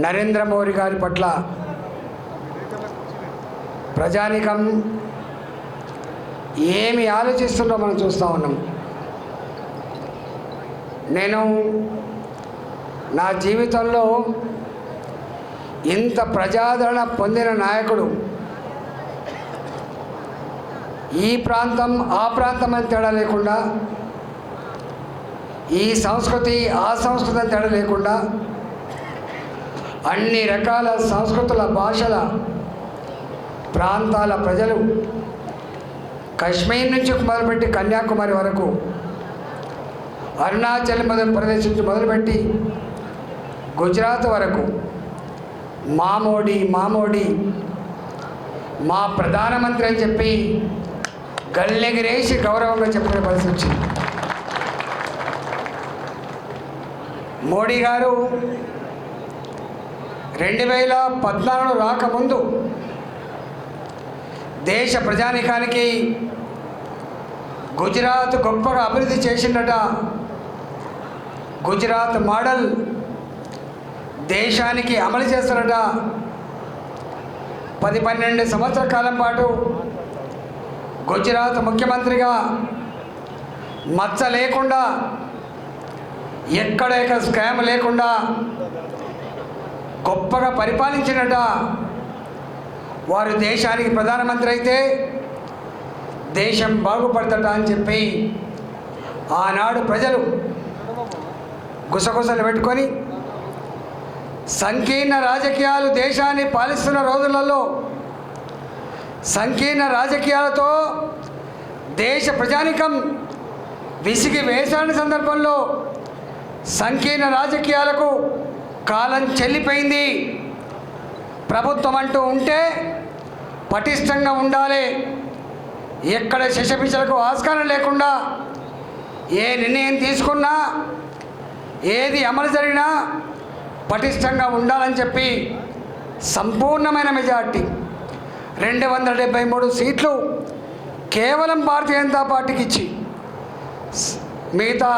నరేంద్ర మోడీ గారి పట్ల ప్రజానికం ఏమి ఆలోచిస్తుందో మనం చూస్తూ ఉన్నాం. నేను నా జీవితంలో ఇంత ప్రజాదరణ పొందిన నాయకుడు ఈ ప్రాంతం ఆ ప్రాంతం అని తేడా లేకుండా ఈ సంస్కృతి ఆ సంస్కృతి అని తేడా లేకుండా అన్ని రకాల సంస్కృతుల భాషల ప్రాంతాల ప్రజలు కశ్మీర్ నుంచి మొదలుపెట్టి కన్యాకుమారి వరకు అరుణాచల్ ప్రదేశం ప్రదేశ్ నుంచి మొదలుపెట్టి గుజరాత్ వరకు మామోడి మామోడి మా ప్రధానమంత్రి అని చెప్పి గల్లెగిరేసి గౌరవంగా చెప్పుకునే పరిస్థితి వచ్చింది. మోడీ గారు రెండు వేల పద్నాలుగు రాకముందు దేశ ప్రజానికానికి గుజరాత్ గొప్పగా అభివృద్ధి చేసిందట. గుజరాత్ మోడల్ దేశానికి అమలు చేస్తారట పది పన్నెండు సంవత్సరాల కాలం పాటు గుజరాత్ ముఖ్యమంత్రిగా మచ్చ లేకుండా ఎక్కడెక్కడ ఎక్కడ స్కామ్ లేకుండా గొప్పగా పరిపాలించినట. వారు దేశానికి ప్రధానమంత్రి అయితే దేశం బాగుపడతట అని చెప్పి ఆనాడు ప్రజలు గుసగుసలు పెట్టుకొని సంకీర్ణ రాజకీయాలు దేశాన్ని పాలిస్తున్న రోజులలో సంకీర్ణ రాజకీయాలతో దేశ ప్రజానికం విసిగి వేసాని సందర్భంలో సంకీర్ణ రాజకీయాలకు కాలం చెల్లిపోయింది. ప్రభుత్వం అంటూ ఉంటే పటిష్టంగా ఉండాలి. ఎక్కడ శశపిచ్చలకు ఆస్కారం లేకుండా ఏ నిర్ణయం తీసుకున్నా ఏది అమలు జరిగినా పటిష్టంగా ఉండాలని చెప్పి సంపూర్ణమైన మెజార్టీ. రెండు వందల డెబ్బై మూడు సీట్లు కేవలం భారతీయ జనతా పార్టీకి ఇచ్చి మిగతా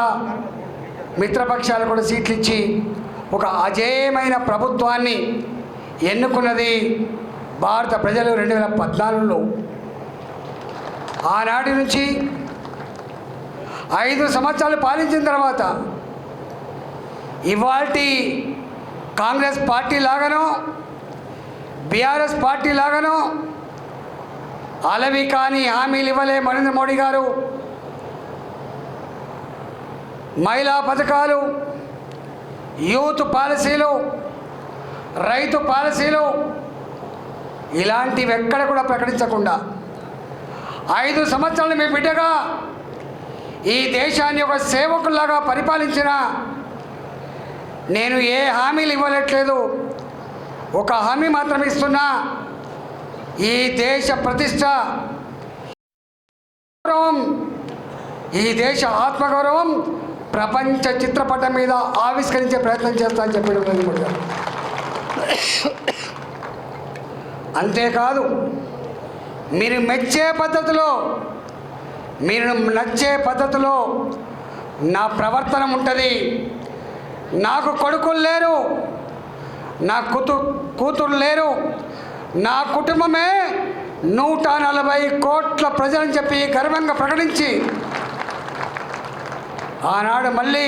మిత్రపక్షాలు కూడా సీట్లు ఇచ్చి ఒక అజేయమైన ప్రభుత్వాన్ని ఎన్నుకున్నది భారత ప్రజలు రెండు వేల పద్నాలుగులో. ఆనాటి నుంచి ఐదు సంవత్సరాలు పాలించిన తర్వాత ఇవాల్టి కాంగ్రెస్ పార్టీ లాగానో బీఆర్ఎస్ పార్టీ లాగానో అలవి కానీ హామీలు ఇవ్వలే నరేంద్ర మోడీ గారు. మహిళా పథకాలు యూత్ పాలసీలు రైతు పాలసీలు ఇలాంటివి ఎక్కడ కూడా ప్రకటించకుండా ఐదు సంవత్సరాలు మీ బిడ్డగా ఈ దేశాన్ని ఒక సేవకుల్లాగా పరిపాలించిన నేను ఏ హామీలు ఇవ్వలేట్లేదు ఒక హామీ మాత్రం ఇస్తున్నా ఈ దేశ ప్రతిష్ట గౌరవం ఈ దేశ ఆత్మగౌరవం ప్రపంచ చిత్రపటం మీద ఆవిష్కరించే ప్రయత్నం చేస్తా అని చెప్పడం నరేంద్ర గారు అంతేకాదు మీరు మెచ్చే పద్ధతిలో మీరు నచ్చే పద్ధతిలో నా ప్రవర్తన ఉంటుంది. నాకు కొడుకులు లేరు నా కూతు కూతురు లేరు నా కుటుంబమే నూట నలభై కోట్ల ప్రజలని చెప్పి గర్వంగా ప్రకటించి ఆనాడు మళ్ళీ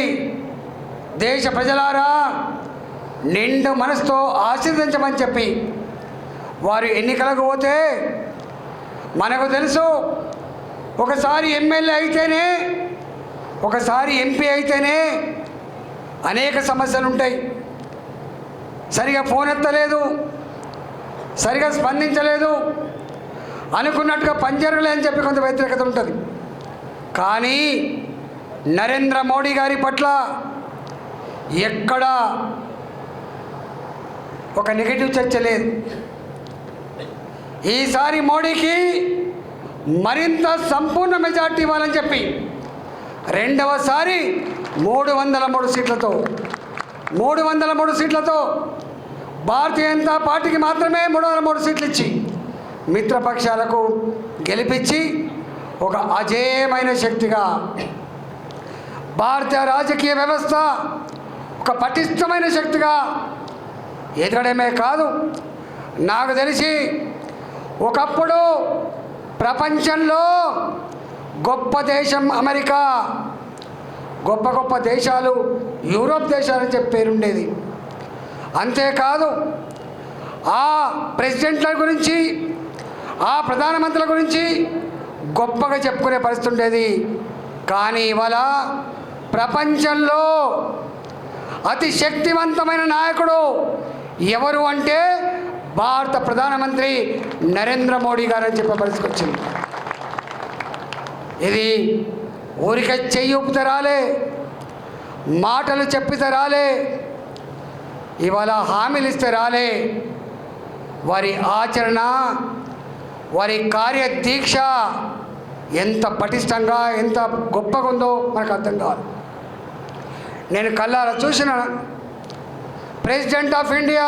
దేశ ప్రజలారా నిండు మనసుతో ఆశీర్వదించమని చెప్పి వారు ఎన్నికలకు పోతే మనకు తెలుసు ఒకసారి ఎమ్మెల్యే అయితేనే ఒకసారి ఎంపీ అయితేనే అనేక సమస్యలు ఉంటాయి. సరిగా ఫోన్ ఎత్తలేదు సరిగా స్పందించలేదు అనుకున్నట్టుగా పనిచేయలే అని చెప్పి కొంత వ్యతిరేకత ఉంటుంది. కానీ నరేంద్ర మోడీ గారి పట్ల ఎక్కడ ఒక నెగిటివ్ చర్చ లేదు. ఈసారి మోడీకి మరింత సంపూర్ణ మెజార్టీ ఇవ్వాలని చెప్పి రెండవసారి మూడు వందల మూడు సీట్లతో మూడు వందల మూడు సీట్లతో భారతీయ జనతా పార్టీకి మాత్రమే మూడు వందల మూడు సీట్లు ఇచ్చి మిత్రపక్షాలకు గెలిపించి ఒక అజేయమైన శక్తిగా భారత రాజకీయ వ్యవస్థ ఒక పటిష్టమైన శక్తిగా ఎదగడమే కాదు. నాకు తెలిసి ఒకప్పుడు ప్రపంచంలో గొప్ప దేశం అమెరికా. గొప్ప గొప్ప దేశాలు యూరోప్ దేశాలని చెప్పి పేరుండేది. అంతేకాదు ఆ ప్రెసిడెంట్ల గురించి ఆ ప్రధానమంత్రుల గురించి గొప్పగా చెప్పుకునే పరిస్థితి ఉండేది. కానీ ఇవాళ ప్రపంచంలో అతి శక్తివంతమైన నాయకుడు ఎవరు అంటే భారత ప్రధానమంత్రి నరేంద్ర మోడీ గారు చెప్పవలసి చెప్పే పరిస్థితి వచ్చింది ఇది ఊరిక చెయ్యొప్పుత రాలే మాటలు చెప్పితే రాలే ఇవాళ హామీలు ఇస్తే రాలే. వారి ఆచరణ వారి కార్యదీక్ష ఎంత పటిష్టంగా ఎంత గొప్పగా ఉందో మనకు అర్థం కాదు. నేను కళ్ళారా చూసిన president of India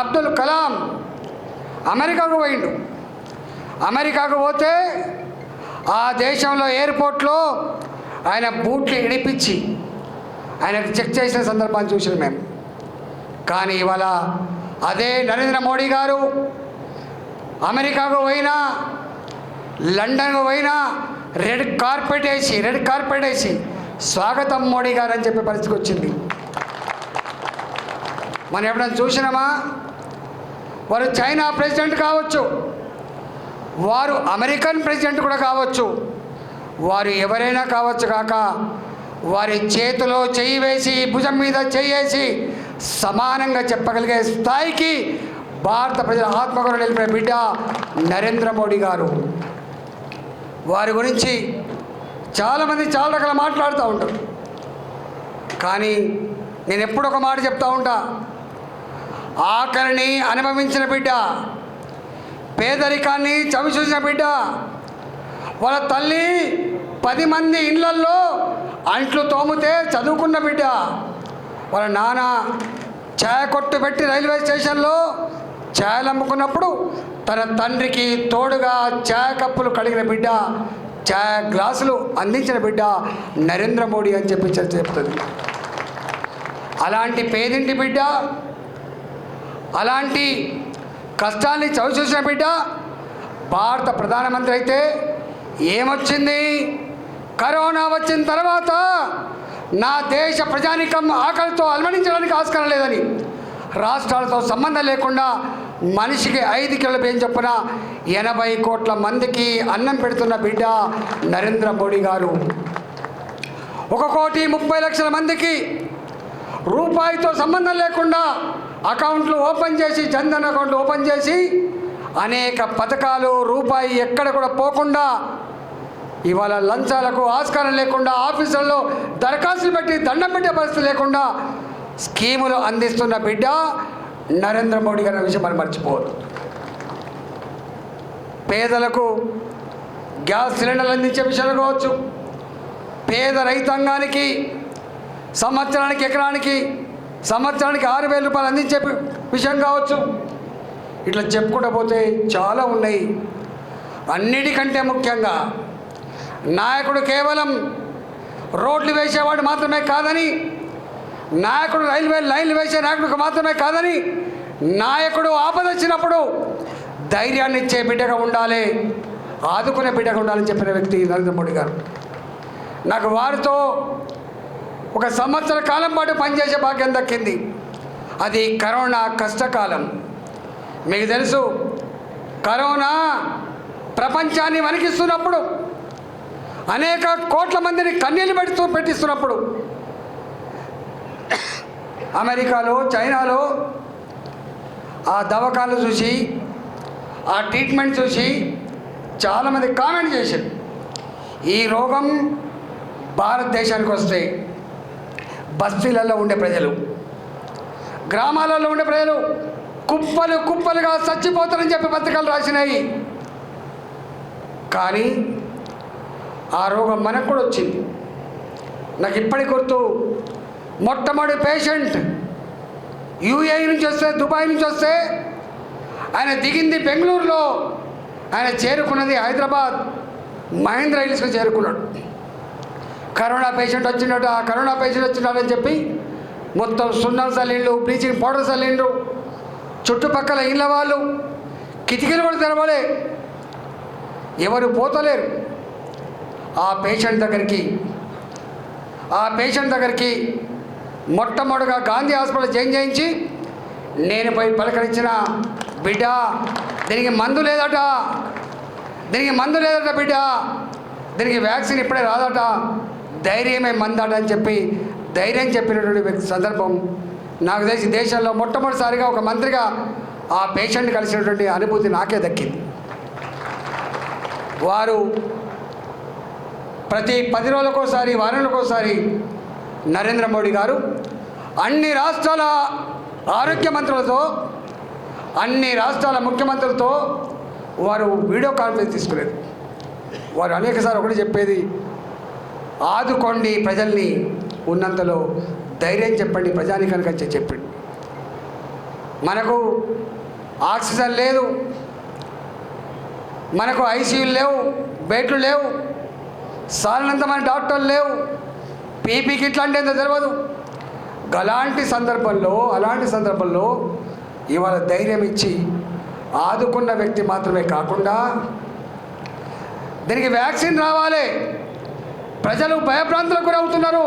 Abdul Kalam అమెరికాకు పోయిండు. అమెరికాకు పోతే ఆ దేశంలో ఎయిర్పోర్ట్లో ఆయన బూట్లు ఇడిపించి ఆయనకు చెక్ చేసిన సందర్భాన్ని చూసిన మేము. కానీ ఇవాళ అదే నరేంద్ర మోడీ గారు అమెరికాకు పోయినా లండన్కు పోయినా రెడ్ కార్పెట్ వేసి రెడ్ కార్పెట్ వేసి స్వాగతం మోడీ గారు అని చెప్పే పరిస్థితికి వచ్చింది. మనం ఎప్పుడైనా చూసినామా? వారు చైనా ప్రెసిడెంట్ కావచ్చు. వారు అమెరికన్ ప్రెసిడెంట్ కూడా కావచ్చు. వారు ఎవరైనా కావచ్చు కాక వారి చేతిలో చేయి వేసి భుజం మీద చేయేసి సమానంగా చెప్పగలిగే స్థాయికి భారత ప్రజల ఆత్మగౌరవం నిలిపిన బిడ్డ నరేంద్ర మోడీ గారు. వారి గురించి చాలామంది చాలా రకాల మాట్లాడుతూ ఉంటారు. కానీ నేను ఎప్పుడు ఒక మాట చెప్తా ఉంటా. ఆకలిని అనుభవించిన బిడ్డ పేదరికాన్ని చవి చూసిన బిడ్డ వాళ్ళ తల్లి పది మంది ఇళ్ళల్లో అంట్లు తోమితే చదువుకున్న బిడ్డ వాళ్ళ నాన్న ఛాయ కొట్టు పెట్టి రైల్వే స్టేషన్లో ఛాయలు అమ్ముకున్నప్పుడు తన తండ్రికి తోడుగా ఛాయ కప్పులు కడిగిన బిడ్డ చాయ్ గ్లాసులు అందించిన బిడ్డ నరేంద్ర మోడీ అని చెప్పి చర్చ చెప్తుంది. అలాంటి పేదింటి బిడ్డ అలాంటి కష్టాన్ని చవి చూసిన బిడ్డ భారత ప్రధానమంత్రి అయితే ఏమొచ్చింది? కరోనా వచ్చిన తర్వాత నా దేశ ప్రజానికం ఆకలితో అలమణించడానికి ఆస్కారం లేదని రాష్ట్రాలతో సంబంధం లేకుండా మనిషికి ఐదు కిలో బియ్యం చొప్పున ఎనభై కోట్ల మందికి అన్నం పెడుతున్న బిడ్డ నరేంద్ర మోడీ గారు. ఒక కోటి ముప్పై లక్షల మందికి రూపాయితో సంబంధం లేకుండా అకౌంట్లు ఓపెన్ చేసి జన్ధన్ అకౌంట్లు ఓపెన్ చేసి అనేక పథకాలు రూపాయి ఎక్కడ కూడా పోకుండా ఇవాళ లంచాలకు ఆస్కారం లేకుండా ఆఫీసుల్లో దరఖాస్తులు పెట్టి దండం పెట్టే పరిస్థితి లేకుండా స్కీములు అందిస్తున్న బిడ్డ నరేంద్ర మోడీ గారి విషయం మనం మర్చిపోవద్దు. పేదలకు గ్యాస్ సిలిండర్లు అందించే విషయాలు కావచ్చు పేద రైతాంగానికి సంవత్సరానికి ఎకరానికి సంవత్సరానికి ఆరు వేల రూపాయలు అందించే విషయం కావచ్చు. ఇట్లా చెప్పుకుంటూ పోతే చాలా ఉన్నాయి. అన్నిటికంటే ముఖ్యంగా నాయకుడు కేవలం రోడ్లు వేసేవాడు మాత్రమే కాదని నాయకుడు రైల్వే లైన్లు వేసే నాయకుడికి మాత్రమే కాదని నాయకుడు ఆపద వచ్చినప్పుడు ధైర్యాన్ని ఇచ్చే బిడ్డగా ఉండాలి ఆదుకునే బిడ్డగా ఉండాలని చెప్పిన వ్యక్తి నరేంద్ర మోడీ గారు. నాకు వారితో ఒక సంవత్సర కాలం పాటు పనిచేసే భాగ్యం దక్కింది. అది కరోనా కష్టకాలం. మీకు తెలుసు కరోనా ప్రపంచాన్ని వణికిస్తున్నప్పుడు అనేక కోట్ల మందిని కన్నీళ్ళు పెడుతూ పెట్టిస్తున్నప్పుడు అమెరికాలో చైనాలో ఆ దవకాలు చూసి ఆ ట్రీట్మెంట్ చూసి చాలామంది కామెంట్ చేశారు. ఈ రోగం భారతదేశానికి వస్తే బస్తీలలో ఉండే ప్రజలు గ్రామాలలో ఉండే ప్రజలు కుప్పలు కుప్పలుగా చచ్చిపోతారని చెప్పి పత్రికలు రాసినాయి. కానీ ఆ రోగం మనకు కూడా వచ్చింది. నాకు ఇప్పటి గుర్తు మొట్టమొదటి పేషెంట్ యూఏఈ నుంచి వస్తే దుబాయ్ నుంచి వస్తే ఆయన దిగింది బెంగళూరులో. ఆయన చేరుకున్నది హైదరాబాద్. మహేంద్ర హిల్స్కి చేరుకున్నాడు. కరోనా పేషెంట్ వచ్చినట్టు ఆ కరోనా పేషెంట్ వచ్చినాడని చెప్పి మొత్తం సున్నం చల్లిండ్రు బ్లీచింగ్ పౌడర్ చల్లిండ్రు. చుట్టుపక్కల ఇళ్ళ వాళ్ళు కిటికీలు కూడా తెరవలే. ఎవరు పోతలేరు. ఆ పేషెంట్ దగ్గరికి ఆ పేషెంట్ దగ్గరికి మొట్టమొదటిగా గాంధీ హాస్పిటల్ చేంజ్ చేయించి నేను పోయి పలకరించిన బిడ్డ దీనికి మందు లేదట దీనికి మందు లేదట బిడ్డ దీనికి వ్యాక్సిన్ ఇప్పుడే రాదట ధైర్యమే మందట అని చెప్పి ధైర్యం చెప్పినటువంటి వ్యక్తి సందర్భం నాకు తెలిసి దేశంలో మొట్టమొదటిసారిగా ఒక మంత్రిగా ఆ పేషెంట్ కలిసినటువంటి అనుభూతి నాకే దక్కింది. వారు ప్రతి పది రోజులకోసారి వారానికోసారి నరేంద్ర మోడీ గారు అన్ని రాష్ట్రాల ఆరోగ్య మంత్రులతో అన్ని రాష్ట్రాల ముఖ్యమంత్రులతో వారు వీడియో కాన్ఫరెన్స్ తీసుకునేది వారు అనేకసారి ఒకటి చెప్పేది ఆదుకోండి ప్రజల్ని ఉన్నంతలో ధైర్యం చెప్పండి ప్రజానికానికి చెప్పండి. మనకు ఆక్సిజన్ లేదు మనకు ఐసీయూలు లేవు బెడ్లు లేవు సాలినంత మన డాక్టర్లు లేవు పీపీకి ఇట్లా అంటే ఏందో తెలియదు అలాంటి సందర్భంలో అలాంటి సందర్భంలో ఇవాళ ధైర్యం ఇచ్చి ఆదుకున్న వ్యక్తి మాత్రమే కాకుండా దీనికి వ్యాక్సిన్ రావాలి. ప్రజలు భయభ్రాంతులకు అవుతున్నారు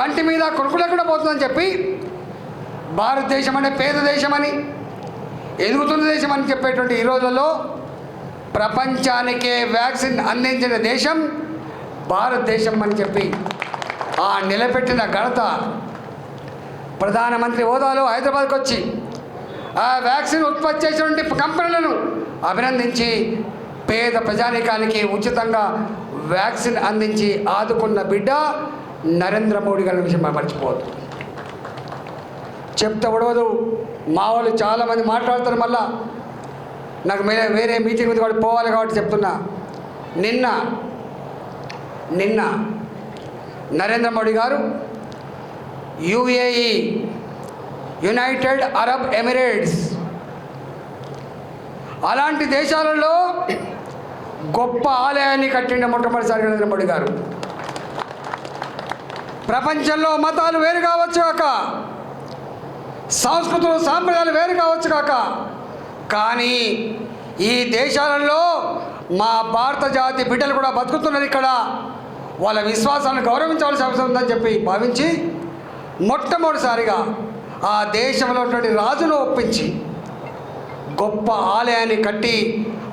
కంటి మీద కొనుక్కు కూడా పోతుందని చెప్పి భారతదేశం అనే పేద దేశమని ఎదుగుతున్న దేశం అని చెప్పేటువంటి ఈ రోజుల్లో ప్రపంచానికే వ్యాక్సిన్ అందించిన దేశం భారతదేశం అని చెప్పి ఆ నిలబెట్టిన ఘనత ప్రధానమంత్రి హోదాలో హైదరాబాద్కి వచ్చి ఆ వ్యాక్సిన్ ఉత్పత్తి చేసినటువంటి కంపెనీలను అభినందించి పేద ప్రజానీకానికి ఉచితంగా వ్యాక్సిన్ అందించి ఆదుకున్న బిడ్డ నరేంద్ర మోడీ గారి విషయం మర్చిపోవద్దు. చెప్తే ఉడవదు. మా వాళ్ళు చాలామంది మాట్లాడతారు మళ్ళా. నాకు వేరే వేరే మీటింగ్ ఉంది కాబట్టి పోవాలి కాబట్టి చెప్తున్నా. నిన్న నిన్న నరేంద్ర మోడీ గారు యుఏఈ యునైటెడ్ అరబ్ ఎమిరేట్స్. అలాంటి దేశాలలో గొప్ప ఆలయాన్ని కట్టిండే మొట్టమొదటిసారి నరేంద్ర మోడీ గారు. ప్రపంచంలో మతాలు వేరు కావచ్చు కాక సంస్కృతులు సాంప్రదాయాలు వేరు కావచ్చు కాక కానీ ఈ దేశాలలో మా భారత జాతి బిడ్డలు కూడా బతుకుతున్నారు ఇక్కడ. వాళ్ళ విశ్వాసాన్ని గౌరవించవలసిన అవసరం ఉందని చెప్పి భావించి మొట్టమొదటిసారిగా ఆ దేశంలో ఉన్నటువంటి రాజును ఒప్పించి గొప్ప ఆలయాన్ని కట్టి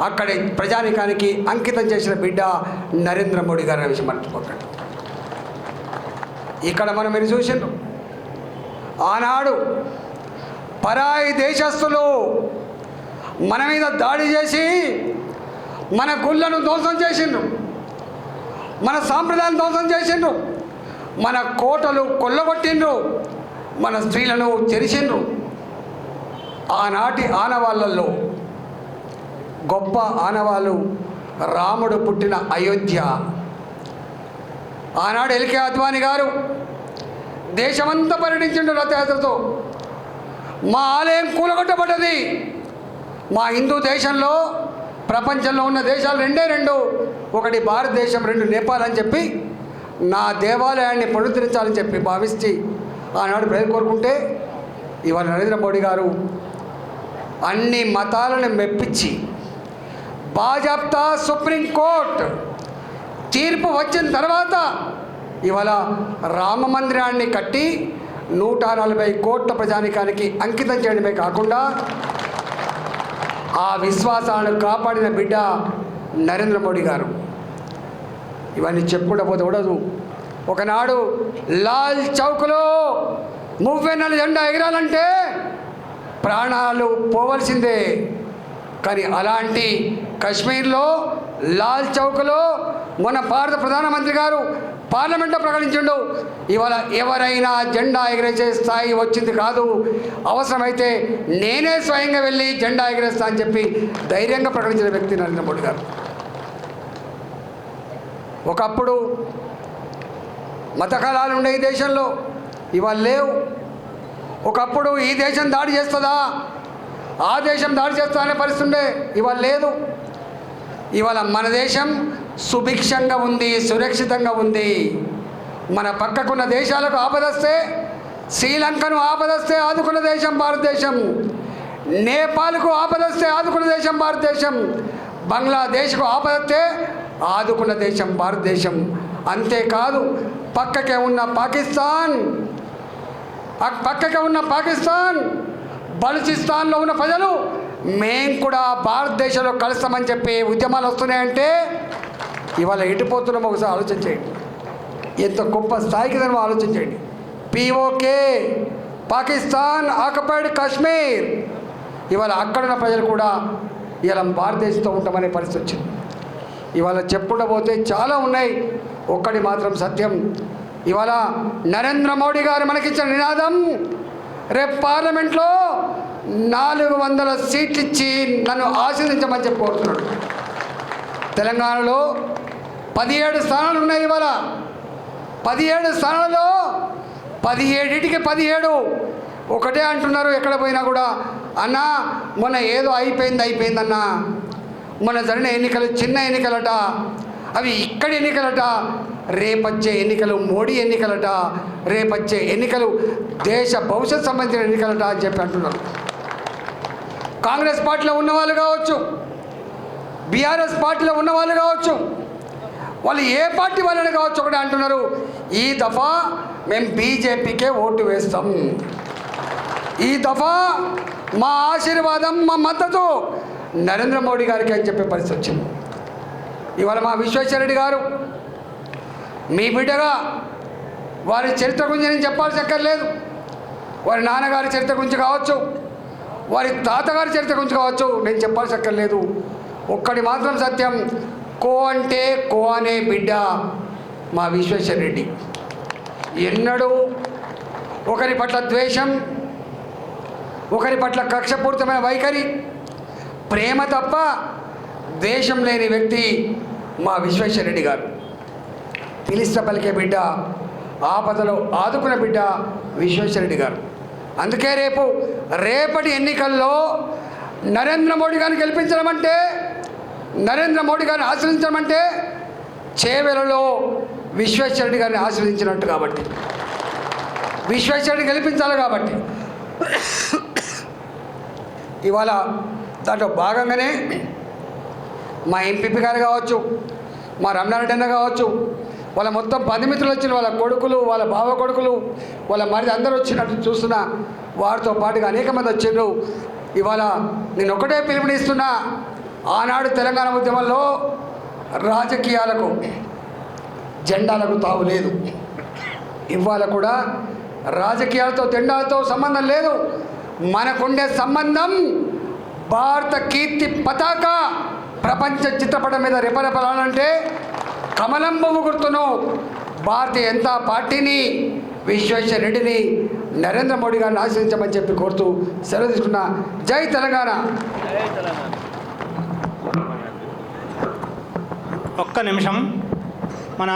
అక్కడి ప్రజానికానికి అంకితం చేసిన బిడ్డ నరేంద్ర మోడీ గారి విషయం మర్చిపోకండి. ఇక్కడ మనం మీరు చూసిండ్రు. ఆనాడు పరాయి దేశస్తులు మన మీద దాడి చేసి మన గుళ్ళను ధ్వంసం చేసిండ్రు. మన సాంప్రదాయం ధ్వంసం చేసిండ్రు. మన కోటలు కొల్లగొట్టిండ్రు. మన స్త్రీలను చెరిసిండ్రు. ఆనాటి ఆనవాళ్ళల్లో గొప్ప ఆనవాళ్ళు రాముడు పుట్టిన అయోధ్య. ఆనాడు ఎల్కే అద్వాని గారు దేశమంతా పర్యటించిండు రథయాత్రతో. మా ఆలయం కూలగొట్టబడ్డది. మా హిందూ దేశంలో ప్రపంచంలో ఉన్న దేశాలు రెండే రెండు. ఒకటి భారతదేశం రెండు నేపాల్ అని చెప్పి నా దేవాలయాన్ని పునరుద్ధరించాలని చెప్పి భావించి ఆనాడు ప్రజలు కోరుకుంటే ఇవాళ నరేంద్ర మోడీ గారు అన్ని మతాలను మెప్పించి బాజాప్తా సుప్రీంకోర్టు తీర్పు వచ్చిన తర్వాత ఇవాళ రామ మందిరాన్ని కట్టి నూట నలభై కోట్ల ప్రజానికానికి అంకితం చేయడమే కాకుండా ఆ విశ్వాసాలను కాపాడిన బిడ్డ నరేంద్ర మోడీ గారు. ఇవన్నీ చెప్పుకుంటూ పోతే ఉండదు ఒకనాడు లాల్ చౌక్లో మువ్వెన్నెల జెండా ఎగరాలంటే ప్రాణాలు పోవలసిందే. కానీ అలాంటి కశ్మీర్లో లాల్ చౌక్లో మన భారత ప్రధానమంత్రి గారు పార్లమెంట్లో ప్రకటించిండు ఇవాళ ఎవరైనా జెండా ఎగిరేసే స్థాయి వచ్చింది కాదు. అవసరమైతే నేనే స్వయంగా వెళ్ళి జెండా ఎగిరేస్తా అని చెప్పి ధైర్యంగా ప్రకటించిన వ్యక్తి నరేంద్ర మోడీ గారు. ఒకప్పుడు మత కళాలు ఉండే ఈ దేశంలో ఇవాళ లేవు. ఒకప్పుడు ఈ దేశం దాడి చేస్తుందా? ఆ దేశం దాడి చేస్తా అనే పరిస్థితి ఉండే ఇవాళ లేదు. ఇవాళ మన దేశం సుభిక్షంగా ఉంది సురక్షితంగా ఉంది. మన పక్కకున్న దేశాలకు ఆపదస్తే శ్రీలంకను ఆపదస్తే ఆదుకున్న దేశం భారతదేశం. నేపాల్కు ఆపదొస్తే ఆదుకున్న దేశం భారతదేశం. బంగ్లాదేశ్కు ఆపదొస్తే ఆదుకున్న దేశం భారతదేశం. అంతేకాదు పక్కకే ఉన్న పాకిస్తాన్. పక్కకే ఉన్న పాకిస్తాన్. బలుచిస్తాన్లో ఉన్న ప్రజలు మేం కూడా భారతదేశంలో కలుస్తామని చెప్పి ఉద్యమాలు వస్తున్నాయంటే ఇవాళ ఎటుపోతున్నాం ఒకసారి ఆలోచన చేయండి. ఎంత గొప్ప స్థాయికి దాన్ని ఆలోచన చేయండి. PoK Pakistan occupied Kashmir. ఇవాళ అక్కడున్న ప్రజలు కూడా ఇలా భారతదేశంతో ఉంటామనే పరిస్థితి వచ్చింది. ఇవాళ చెప్పుకుంటూ చాలా ఉన్నాయి. ఒక్కటి మాత్రం సత్యం. ఇవాళ నరేంద్ర మోడీ గారు మనకిచ్చిన నినాదం రేపు పార్లమెంట్లో నాలుగు వందల సీట్లు ఇచ్చి నన్ను ఆశీర్వదించమని చెప్పి కోరుతున్నాడు. తెలంగాణలో పదిహేడు స్థానాలు ఉన్నాయి ఇవాళ. పదిహేడు స్థానాలలో పదిహేడిటికి పదిహేడు. ఒకటే అంటున్నారు ఎక్కడ పోయినా కూడా. అన్నా మొన్న ఏదో అయిపోయింది అయిపోయిందన్నా. మొన్న జరిగిన ఎన్నికలు చిన్న ఎన్నికలట అవి ఇక్కడి ఎన్నికలట రేపచ్చే ఎన్నికలు మోడీ ఎన్నికలట రేపచ్చే ఎన్నికలు దేశ భవిష్యత్ సంబంధించిన ఎన్నికలట అని చెప్పి అంటున్నారు. కాంగ్రెస్ పార్టీలో ఉన్నవాళ్ళు కావచ్చు బీఆర్ఎస్ పార్టీలో ఉన్నవాళ్ళు కావచ్చు వాళ్ళు ఏ పార్టీ వాళ్ళని కావచ్చు ఒకటి అంటున్నారు ఈ దఫా మేము బీజేపీకే ఓటు వేస్తాం. ఈ దఫా మా ఆశీర్వాదం మా మద్దతు నరేంద్ర మోడీ గారికి అని చెప్పే పరిస్థితి వచ్చింది. ఇవాళ మా విశ్వేశ్వరరెడ్డి గారు మీ బిడ్డగా వారి చరిత్ర గురించి నేను చెప్పాల్సి అక్కర్లేదు వారి నాన్నగారి చరిత్ర గురించి కావచ్చు వారి తాతగారి చరిత్ర గురించి కావచ్చు నేను చెప్పాల్సి అక్కర్లేదు ఒక్కటి మాత్రం సత్యం కో అంటే కో అనే బిడ్డ మా విశ్వేశ్వర రెడ్డి ఎన్నడూ ఒకరి పట్ల ద్వేషం ఒకరి పట్ల కక్షపూరితమైన వైఖరి ప్రేమ తప్ప ద్వేషం లేని వ్యక్తి మా విశ్వేశ్వర రెడ్డి గారు. పిలిస్త పలికే బిడ్డ ఆపదలో ఆదుకున్న బిడ్డ విశ్వేశ్వరరెడ్డి గారు. అందుకే రేపు రేపటి ఎన్నికల్లో నరేంద్ర మోడీ గారిని గెలిపించడం అంటే నరేంద్ర మోడీ గారిని ఆశ్రయించడం అంటే చేవెలలో విశ్వేశ్వరరెడ్డి గారిని ఆశ్రయించినట్టు కాబట్టి. విశ్వేశ్వరుడిని గెలిపించాలి కాబట్టి. ఇవాళ దాంట్లో భాగంగానే మా ఎంపీపీ గారు కావచ్చు మా రమణారెడ్డి అన్న కావచ్చు వాళ్ళ మొత్తం బంధుమిత్రులు వచ్చిన వాళ్ళ కొడుకులు వాళ్ళ బావ కొడుకులు వాళ్ళ మరిది అందరూ వచ్చినట్టు చూస్తున్నా వారితో పాటుగా అనేక మంది వచ్చిండ్రు ఇవాళ నేను ఒకటే పిలుపునిస్తున్నా ఆనాడు తెలంగాణ ఉద్యమంలో రాజకీయాలకు జెండాలకు తావు లేదు. ఇవాళ కూడా రాజకీయాలతో జెండాలతో సంబంధం లేదు. మనకుండే సంబంధం భారత కీర్తి పతాక ప్రపంచ చిత్రపటం మీద రెపరెపలాలంటే కమలం గుర్తును భారతీయ జనతా పార్టీని విశ్వేశ్వర రెడ్డిని నరేంద్ర మోడీ గారిని ఆశ్రయించమని చెప్పి కోరుతూ సెలవు తీసుకున్న జై తెలంగాణ. ఒక్క నిమిషం.